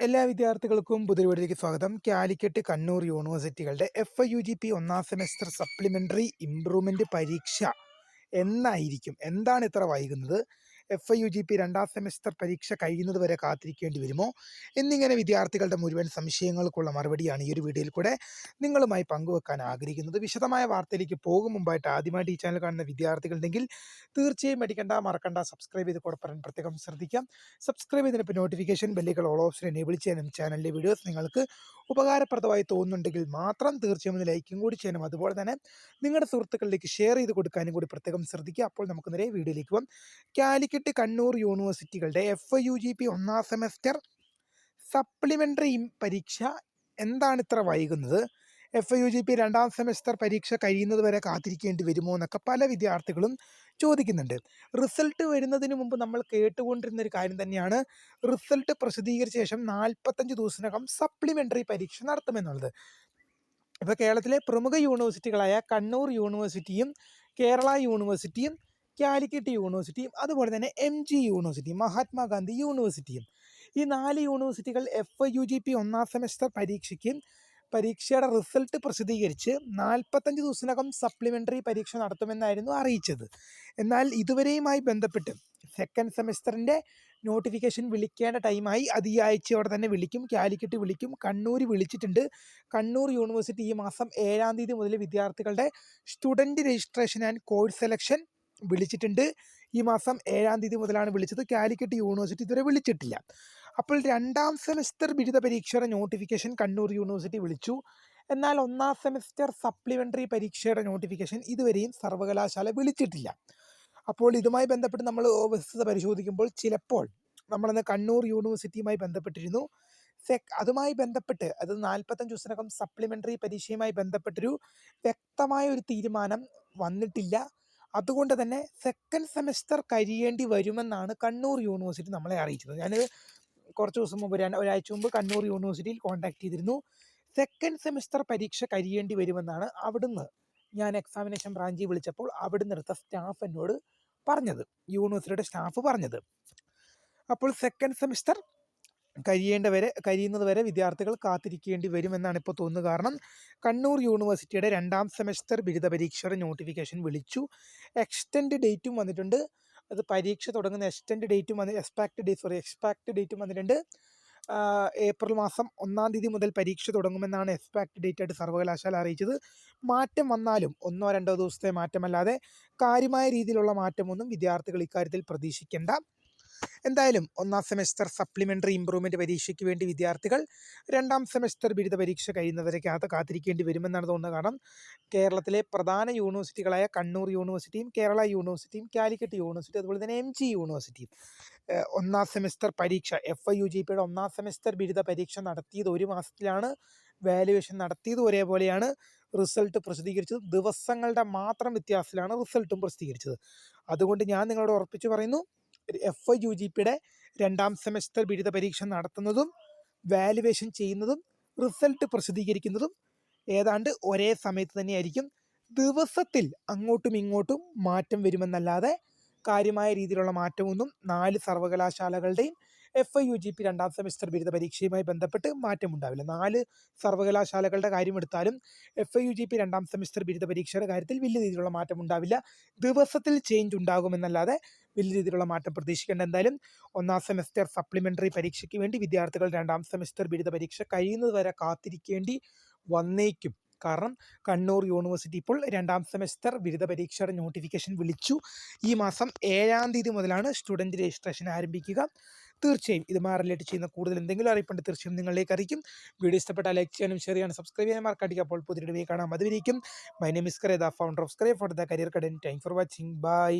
എല്ലാ വിദ്യാർത്ഥികൾക്കും പുതിയ സ്വാഗതം. Calicut Kannur യൂണിവേഴ്സിറ്റികളുടെ F I U G P ഒന്നാം സെമസ്റ്റർ സപ്ലിമെന്ററി ഇംപ്രൂവ്മെന്റ് പരീക്ഷ എന്നായിരിക്കും. എന്താണ് ഇത്ര വൈകുന്നത്? F I U G P രണ്ടാം സെമസ്റ്റർ പരീക്ഷ കഴിയുന്നത് വരെ കാത്തിരിക്കേണ്ടി വരുമോ? എന്നിങ്ങനെ വിദ്യാർത്ഥികളുടെ മുഴുവൻ സംശയങ്ങൾക്കുള്ള മറുപടിയാണ് ഈ ഒരു വീഡിയോയിൽ കൂടെ നിങ്ങളുമായി പങ്കുവെക്കാൻ ആഗ്രഹിക്കുന്നത്. വിശദമായ വാർത്തയിലേക്ക് പോകും മുമ്പായിട്ട് ആദ്യമായിട്ട് ഈ ചാനൽ കാണുന്ന വിദ്യാർത്ഥികളുണ്ടെങ്കിൽ തീർച്ചയായും അടിക്കണ്ട മറക്കണ്ട. സബ്സ്ക്രൈബ് ചെയ്ത് കൂടെ പറയാൻ പ്രത്യേകം ശ്രദ്ധിക്കാം. സബ്സ്ക്രൈബ് ചെയ്തതിന് നോട്ടിഫിക്കേഷൻ ബെല്ലുകൾ ഓൾ ഓപ്ഷൻ എനേബിൾ ചെയ്യാനും ചാനലിലെ വീഡിയോസ് നിങ്ങൾക്ക് ഉപകാരപ്രദമായി തോന്നുന്നുണ്ടെങ്കിൽ മാത്രം തീർച്ചയായും ലൈക്കും കൂടി ചെയ്യണം അതുപോലെ തന്നെ നിങ്ങളുടെ സുഹൃത്തുക്കളിലേക്ക് ഷെയർ ചെയ്ത് കൊടുക്കാനും കൂടി പ്രത്യേകം ശ്രദ്ധിക്കുക. അപ്പോൾ നമുക്ക് നേരെ വീഡിയോയിലേക്ക് പോകാം. കാലിക്കറ്റ് കണ്ണൂർ യൂണിവേഴ്സിറ്റികളുടെ എഫ് യു ജി പി ഒന്നാം സെമസ്റ്റർ സപ്ലിമെന്ററി പരീക്ഷ എന്താണ് ഇത്ര വൈകുന്നത്? എഫ് യു ജി പി രണ്ടാം സെമസ്റ്റർ പരീക്ഷ കഴിയുന്നത് വരെ കാത്തിരിക്കേണ്ടി വരുമോ എന്നൊക്കെ പല വിദ്യാർത്ഥികളും ചോദിക്കുന്നുണ്ട്. റിസൾട്ട് വരുന്നതിന് മുമ്പ് നമ്മൾ കേട്ടുകൊണ്ടിരുന്ന ഒരു കാര്യം തന്നെയാണ്. റിസൾട്ട് പ്രസിദ്ധീകരിച്ച ശേഷം നാൽപ്പത്തഞ്ച് ദിവസത്തിനകം സപ്ലിമെന്ററി പരീക്ഷ നടത്തുമെന്നുള്ളത്. ഇപ്പോൾ കേരളത്തിലെ പ്രമുഖ യൂണിവേഴ്സിറ്റികളായ കണ്ണൂർ യൂണിവേഴ്സിറ്റിയും കേരള യൂണിവേഴ്സിറ്റിയും കാലിക്കറ്റ് യൂണിവേഴ്സിറ്റിയും അതുപോലെ തന്നെ എം ജി യൂണിവേഴ്സിറ്റിയും മഹാത്മാഗാന്ധി യൂണിവേഴ്സിറ്റിയും ഈ നാല് യൂണിവേഴ്സിറ്റികൾ F I U G P ഒന്നാം സെമസ്റ്റർ പരീക്ഷയ്ക്ക് പരീക്ഷയുടെ റിസൾട്ട് പ്രസിദ്ധീകരിച്ച് നാൽപ്പത്തഞ്ച് ദിവസത്തിനകം സപ്ലിമെന്ററി പരീക്ഷ നടത്തുമെന്നായിരുന്നു അറിയിച്ചത്. എന്നാൽ ഇതുവരെയുമായി ബന്ധപ്പെട്ട് സെക്കൻഡ് സെമസ്റ്ററിന്റെ നോട്ടിഫിക്കേഷൻ വിളിക്കേണ്ട ടൈമായി അത് ഈ ആഴ്ചയോടെ തന്നെ വിളിക്കും കാലിക്കറ്റ് വിളിക്കും കണ്ണൂർ വിളിച്ചിട്ടുണ്ട്. കണ്ണൂർ യൂണിവേഴ്സിറ്റി ഈ മാസം ഏഴാം തീയതി മുതൽ വിദ്യാർത്ഥികളുടെ student registration and course selection വിളിച്ചിട്ടുണ്ട്. ഈ മാസം ഏഴാം തീയതി മുതലാണ് വിളിച്ചത്. കാലിക്കറ്റ് യൂണിവേഴ്സിറ്റി ഇതുവരെ വിളിച്ചിട്ടില്ല. അപ്പോൾ രണ്ടാം സെമസ്റ്റർ ബിരുദ പരീക്ഷയുടെ നോട്ടിഫിക്കേഷൻ കണ്ണൂർ യൂണിവേഴ്സിറ്റി വിളിച്ചു. എന്നാൽ ഒന്നാം സെമസ്റ്റർ സപ്ലിമെന്ററി പരീക്ഷയുടെ നോട്ടിഫിക്കേഷൻ ഇതുവരെയും സർവകലാശാല വിളിച്ചിട്ടില്ല. അപ്പോൾ ഇതുമായി ബന്ധപ്പെട്ട് നമ്മൾ വസ്തുത പരിശോധിക്കുമ്പോൾ ചിലപ്പോൾ നമ്മളന്ന് കണ്ണൂർ യൂണിവേഴ്സിറ്റിയുമായി ബന്ധപ്പെട്ടിരുന്നു. സെക് അതുമായി ബന്ധപ്പെട്ട് അത് നാൽപ്പത്തഞ്ച് ദിവസത്തിനകം സപ്ലിമെന്ററി പരീക്ഷയുമായി ബന്ധപ്പെട്ടൊരു വ്യക്തമായ ഒരു തീരുമാനം വന്നിട്ടില്ല. അതുകൊണ്ട് തന്നെ സെക്കൻഡ് സെമസ്റ്റർ കരിയേണ്ടി വരുമെന്നാണ് കണ്ണൂർ യൂണിവേഴ്സിറ്റി നമ്മളെ അറിയിച്ചത്. ഞാൻ കുറച്ച് ദിവസം മുമ്പ് ഒരാഴ്ച മുമ്പ് കണ്ണൂർ യൂണിവേഴ്സിറ്റിയിൽ കോൺടാക്ട് ചെയ്തിരുന്നു. സെക്കൻഡ് സെമസ്റ്റർ പരീക്ഷ കരിയേണ്ടി വരുമെന്നാണ് അവിടുന്ന് ഞാൻ എക്സാമിനേഷൻ ബ്രാഞ്ചിൽ വിളിച്ചപ്പോൾ അവിടുന്ന് എടുത്ത സ്റ്റാഫ് എന്നോട് പറഞ്ഞത്. യൂണിവേഴ്സിറ്റിയുടെ സ്റ്റാഫ് പറഞ്ഞത്. അപ്പോൾ സെക്കൻഡ് സെമസ്റ്റർ കഴിയേണ്ടവരെ കഴിയുന്നത് വരെ വിദ്യാർത്ഥികൾ കാത്തിരിക്കേണ്ടി വരുമെന്നാണ് ഇപ്പോൾ തോന്നുന്നത്. കാരണം കണ്ണൂർ യൂണിവേഴ്സിറ്റിയുടെ രണ്ടാം സെമസ്റ്റർ ബിരുദ പരീക്ഷയുടെ നോട്ടിഫിക്കേഷൻ വിളിച്ചു. എക്സ്റ്റൻഡ് ഡേറ്റും വന്നിട്ടുണ്ട്. അത് പരീക്ഷ തുടങ്ങുന്ന എക്സ്റ്റൻഡ് ഡേറ്റും വന്ന് എക്സ്പാക്ട് ഡേറ്റ് സോറി എക്സ്പാക്ട് ഡേറ്റും വന്നിട്ടുണ്ട്. ഏപ്രിൽ മാസം ഒന്നാം തീയതി മുതൽ പരീക്ഷ തുടങ്ങുമെന്നാണ് എക്സ്പാക്ട് ഡേറ്റ് ആയിട്ട് സർവകലാശാല അറിയിച്ചത്. മാറ്റം വന്നാലും ഒന്നോ രണ്ടോ ദിവസത്തെ മാറ്റമല്ലാതെ കാര്യമായ രീതിയിലുള്ള മാറ്റമൊന്നും വിദ്യാർത്ഥികൾ ഇക്കാര്യത്തിൽ പ്രതീക്ഷിക്കേണ്ട. എന്തായാലും ഒന്നാം സെമസ്റ്റർ സപ്ലിമെന്ററി ഇംപ്രൂവ്മെന്റ് പരീക്ഷയ്ക്ക് വേണ്ടി വിദ്യാർത്ഥികൾ രണ്ടാം സെമസ്റ്റർ ബിരുദ പരീക്ഷ കഴിയുന്നവരേക്കകത്ത് കാത്തിരിക്കേണ്ടി വരുമെന്നാണ് തോന്നുന്നത്. കാരണം കേരളത്തിലെ പ്രധാന യൂണിവേഴ്സിറ്റികളായ കണ്ണൂർ യൂണിവേഴ്സിറ്റിയും കേരള യൂണിവേഴ്സിറ്റിയും കാലിക്കറ്റ് യൂണിവേഴ്സിറ്റി അതുപോലെ തന്നെ എം ജി യൂണിവേഴ്സിറ്റിയും ഒന്നാം സെമസ്റ്റർ പരീക്ഷ എഫ് ഐ യു ജി പിയുടെ ഒന്നാം സെമസ്റ്റർ ബിരുദ പരീക്ഷ നടത്തിയത് ഒരു മാസത്തിലാണ്. വാലുവേഷൻ നടത്തിയത് ഒരേപോലെയാണ്. റിസൾട്ട് പ്രസിദ്ധീകരിച്ചത് ദിവസങ്ങളുടെ മാത്രം വ്യത്യാസത്തിലാണ് റിസൾട്ടും പ്രസിദ്ധീകരിച്ചത്. അതുകൊണ്ട് ഞാൻ നിങ്ങളോട് ഉറപ്പിച്ചു പറയുന്നു എഫ് ഐ യു ജി പിയുടെ രണ്ടാം സെമസ്റ്റർ ബിരുദ പരീക്ഷ നടത്തുന്നതും വാലുവേഷൻ ചെയ്യുന്നതും റിസൾട്ട് പ്രസിദ്ധീകരിക്കുന്നതും ഏതാണ്ട് ഒരേ സമയത്ത് തന്നെയായിരിക്കും. ദിവസത്തിൽ അങ്ങോട്ടും ഇങ്ങോട്ടും മാറ്റം വരുമെന്നല്ലാതെ കാര്യമായ രീതിയിലുള്ള മാറ്റമൊന്നും നാല് സർവകലാശാലകളുടെയും F I U G P രണ്ടാം സെമിസ്റ്റർ ബിരുദ പരീക്ഷയുമായി ബന്ധപ്പെട്ട് മാറ്റമുണ്ടാവില്ല നാല് സർവകലാശാലകളുടെ കാര്യമെടുത്താലും F I U G P രണ്ടാം സെമിസ്റ്റർ ബിരുദ പരീക്ഷയുടെ കാര്യത്തിൽ വലിയ രീതിയിലുള്ള മാറ്റം ഉണ്ടാവില്ല. ദിവസത്തിൽ ചേഞ്ച് ഉണ്ടാകുമെന്നല്ലാതെ വലിയ രീതിയിലുള്ള മാറ്റം പ്രതീക്ഷിക്കേണ്ട. എന്തായാലും ഒന്നാം സെമസ്റ്റർ സപ്ലിമെന്ററി പരീക്ഷയ്ക്ക് വേണ്ടി വിദ്യാർത്ഥികൾ രണ്ടാം സെമസ്റ്റർ ബിരുദ പരീക്ഷ കഴിയുന്നത് വരെ കാത്തിരിക്കേണ്ടി വന്നേക്കും. കാരണം കണ്ണൂർ യൂണിവേഴ്സിറ്റി ഇപ്പോൾ രണ്ടാം സെമസ്റ്റർ ബിരുദ പരീക്ഷയുടെ നോട്ടിഫിക്കേഷൻ വിളിച്ചു. ഈ മാസം ഏഴാം തീയതി മുതലാണ് സ്റ്റുഡന്റ് രജിസ്ട്രേഷൻ ആരംഭിക്കുക. തീർച്ചയായും ഇതുമായി റിലേറ്റ് ചെയ്യുന്ന കൂടുതൽ എന്തെങ്കിലും അറിയിപ്പുണ്ട് തീർച്ചയായും നിങ്ങളിലേക്ക് അറിയിക്കും. വീഡിയോ ഇഷ്ടപ്പെട്ടാൽ ലൈക്ക് ചെയ്യാനും ഷെയർ ചെയ്യാനും സബ്സ്ക്രൈബ് ചെയ്യാനും മാർക്കടിക്കുക അപ്പോൾ പുതിയ വീഡിയോ കാണാം. അതുവരിക്കും my name is the founder of സ്ക്രൈ for the career കടൻ. Thank for watching. By.